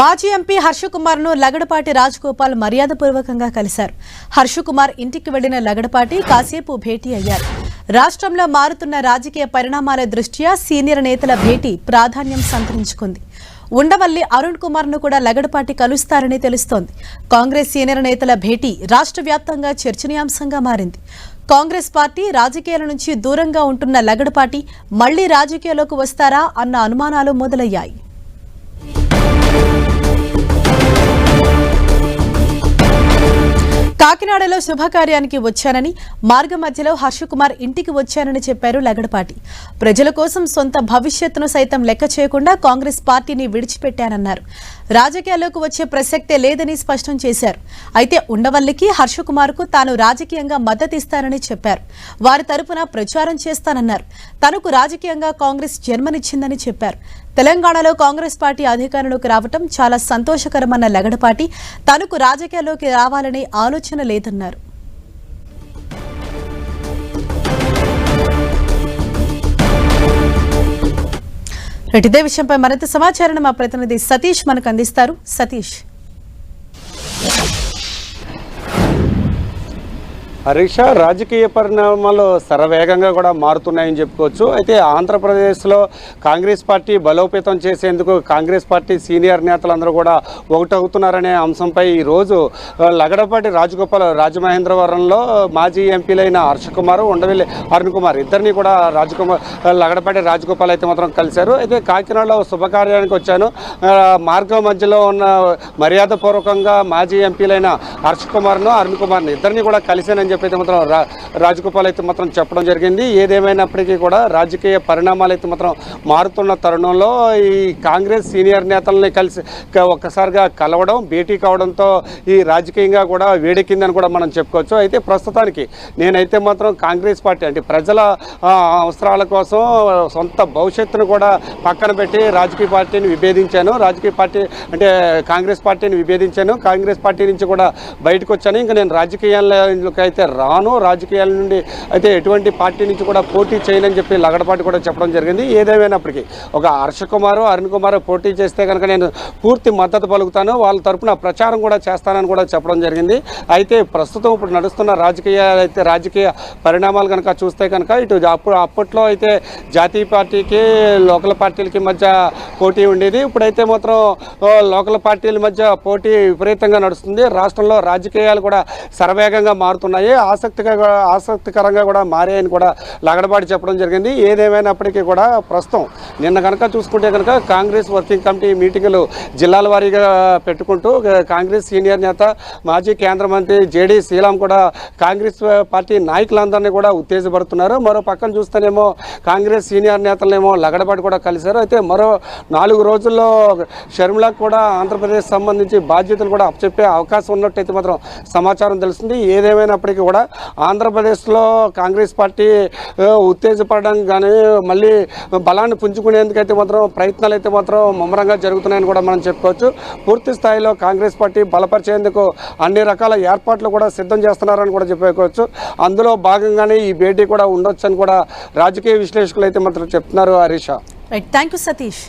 మాజీ ఎంపీ హర్షకుమార్ను లగడపాటి రాజగోపాల్ మర్యాదపూర్వకంగా కలిశారు. హర్షకుమార్ ఇంటికి వెళ్ళిన లగడపాటి కాసేపు భేటీ అయ్యారు. రాష్ట్రంలో మారుతున్న రాజకీయ పరిణామాల దృష్ట్యా సీనియర్ నేతల భేటీ ప్రాధాన్యం సంతరించుకుంది. ఉండవల్లి అరుణ్ కుమార్ను కూడా లగడపాటి కలుస్తారని తెలుస్తోంది. కాంగ్రెస్ సీనియర్ నేతల భేటీ రాష్ట్ర వ్యాప్తంగా చర్చనీయాంశంగా మారింది. కాంగ్రెస్ పార్టీ రాజకీయాల నుంచి దూరంగా ఉంటున్న లగడపాటి మళ్ళీ రాజకీయాల్లోకి వస్తారా అన్న అనుమానాలు మొదలయ్యాయి. కాకినాడలో శుభకార్యానికి వచ్చానని మార్గ మధ్యలో హర్షకుమార్ ఇంటికి వచ్చానని చెప్పారు లగడపాటి. ప్రజల కోసం సొంత భవిష్యత్తును సైతం లెక్క చేయకుండా కాంగ్రెస్ పార్టీని విడిచిపెట్టానన్నారు. రాజకీయాల్లోకి వచ్చే ప్రసక్తే లేదని స్పష్టం చేశారు. అయితే ఉండవల్లికి హర్షకుమార్కు తాను రాజకీయంగా మద్దతిస్తానని చెప్పారు. వారి తరపున ప్రచారం చేస్తానన్నారు. తనకు రాజకీయంగా కాంగ్రెస్ జన్మనిచ్చిందని చెప్పారు. తెలంగాణలో కాంగ్రెస్ పార్టీ అధికారంలోకి రావటం చాలా సంతోషకరమన్న లగడపాటి తనకు రాజకీయాల్లోకి రావాలనే ఆలోచన లేదన్నారు. ఇదే విషయంపై మరింత సమాచారాన్ని మా ప్రతినిధి సతీష్ మనకు అందిస్తారు. సతీష్. హరీష రాజకీయ పరిణామాలు శరవేగంగా కూడా మారుతున్నాయని చెప్పుకోవచ్చు. అయితే ఆంధ్రప్రదేశ్లో కాంగ్రెస్ పార్టీ బలోపేతం చేసేందుకు కాంగ్రెస్ పార్టీ సీనియర్ నేతలందరూ కూడా ఒకటవుతున్నారనే అంశంపై ఈరోజు లగడపాటి రాజగోపాల్ రాజమహేంద్రవరంలో మాజీ ఎంపీలైన హర్షకుమార్ ఉండవెల్లి అరుణ్ కుమార్ ఇద్దరిని కూడా రాజకుమార్ లగడపాటి రాజగోపాల్ అయితే మాత్రం కలిశారు. అయితే కాకినాడలో శుభకార్యానికి వచ్చాను. మార్గం మధ్యలో ఉన్న మర్యాదపూర్వకంగా మాజీ ఎంపీలైన హర్ష కుమార్ను అరుణ్ కుమార్ని ఇద్దరిని కూడా కలిశానని చెప్పి అయితే మాత్రం రా రాజగోపాల్ అయితే మాత్రం చెప్పడం జరిగింది. ఏదేమైనప్పటికీ కూడా రాజకీయ పరిణామాలు అయితే మాత్రం మారుతున్న తరుణంలో ఈ కాంగ్రెస్ సీనియర్ నేతల్ని కలిసి ఒక్కసారిగా కలవడం భేటీ కావడంతో ఈ రాజకీయంగా కూడా వేడెక్కిందని కూడా మనం చెప్పుకోవచ్చు. అయితే ప్రస్తుతానికి నేనైతే మాత్రం కాంగ్రెస్ పార్టీ అంటే ప్రజల అవసరాల కోసం సొంత భవిష్యత్తును కూడా పక్కన పెట్టి రాజకీయ పార్టీని విభేదించాను. రాజకీయ పార్టీ అంటే కాంగ్రెస్ పార్టీని విభేదించాను. కాంగ్రెస్ పార్టీ నుంచి కూడా బయటకు వచ్చాను. ఇంకా నేను రాజకీయాల్లోకి అయితే రాను రాజకీయాల నుండి అయితే ఎటువంటి పార్టీ నుంచి కూడా పోటీ చేయనని చెప్పి లగడపాటి కూడా చెప్పడం జరిగింది. ఏదేమైనప్పటికీ ఒక హర్ష కుమారు అరుణ్ కుమార్ పోటీ చేస్తే కనుక నేను పూర్తి మద్దతు పలుకుతాను. వాళ్ళ తరపున ప్రచారం కూడా చేస్తానని కూడా చెప్పడం జరిగింది. అయితే ప్రస్తుతం ఇప్పుడు నడుస్తున్న రాజకీయాలు అయితే రాజకీయ పరిణామాలు కనుక చూస్తే కనుక ఇటు అప్పుడు అప్పట్లో అయితే జాతీయ పార్టీకి లోకల్ పార్టీలకి మధ్య పోటీ ఉండేది. ఇప్పుడైతే మాత్రం లోకల్ పార్టీల మధ్య పోటీ విపరీతంగా నడుస్తుంది. రాష్ట్రంలో రాజకీయాలు కూడా శరవేగంగా మారుతున్నాయి. ఆసక్తిగా ఆసక్తికరంగా కూడా మారాయని కూడా లగడబాటి చెప్పడం జరిగింది. ఏదేమైనప్పటికీ కూడా ప్రస్తుతం నిన్న కనుక చూసుకుంటే కనుక కాంగ్రెస్ వర్కింగ్ కమిటీ మీటింగులు జిల్లాల వారీగా పెట్టుకుంటూ కాంగ్రెస్ సీనియర్ నేత మాజీ కేంద్ర మంత్రి జేడీ శ్రీరామ్ కూడా కాంగ్రెస్ పార్టీ నాయకులందరినీ కూడా ఉత్తేజపడుతున్నారు మరో పక్కన చూస్తేనేమో కాంగ్రెస్ సీనియర్ నేతలనేమో లగడబాటి కూడా కలిశారు. అయితే మరో నాలుగు రోజుల్లో షర్మిలకు కూడా ఆంధ్రప్రదేశ్ సంబంధించి బాధ్యతలు కూడా అప్పచెప్పే అవకాశం ఉన్నట్టయితే మాత్రం సమాచారం తెలుస్తుంది. ఏదేమైనప్పటికీ కూడా ఆంధ్రప్రదేశ్లో కాంగ్రెస్ పార్టీ ఉత్తేజపడడం కానీ మళ్ళీ బలాన్ని పుంజుకునేందుకైతే మాత్రం ప్రయత్నాలు అయితే మాత్రం ముమ్మరంగా జరుగుతున్నాయని కూడా మనం చెప్పుకోవచ్చు. పూర్తి స్థాయిలో కాంగ్రెస్ పార్టీ బలపరిచేందుకు అన్ని రకాల ఏర్పాట్లు కూడా సిద్ధం చేస్తున్నారని కూడా చెప్పుకోవచ్చు. అందులో భాగంగానే ఈ భేటీ కూడా ఉండొచ్చని కూడా రాజకీయ విశ్లేషకులు అయితే మాత్రం చెప్తున్నారు Harish. Right thank you Satish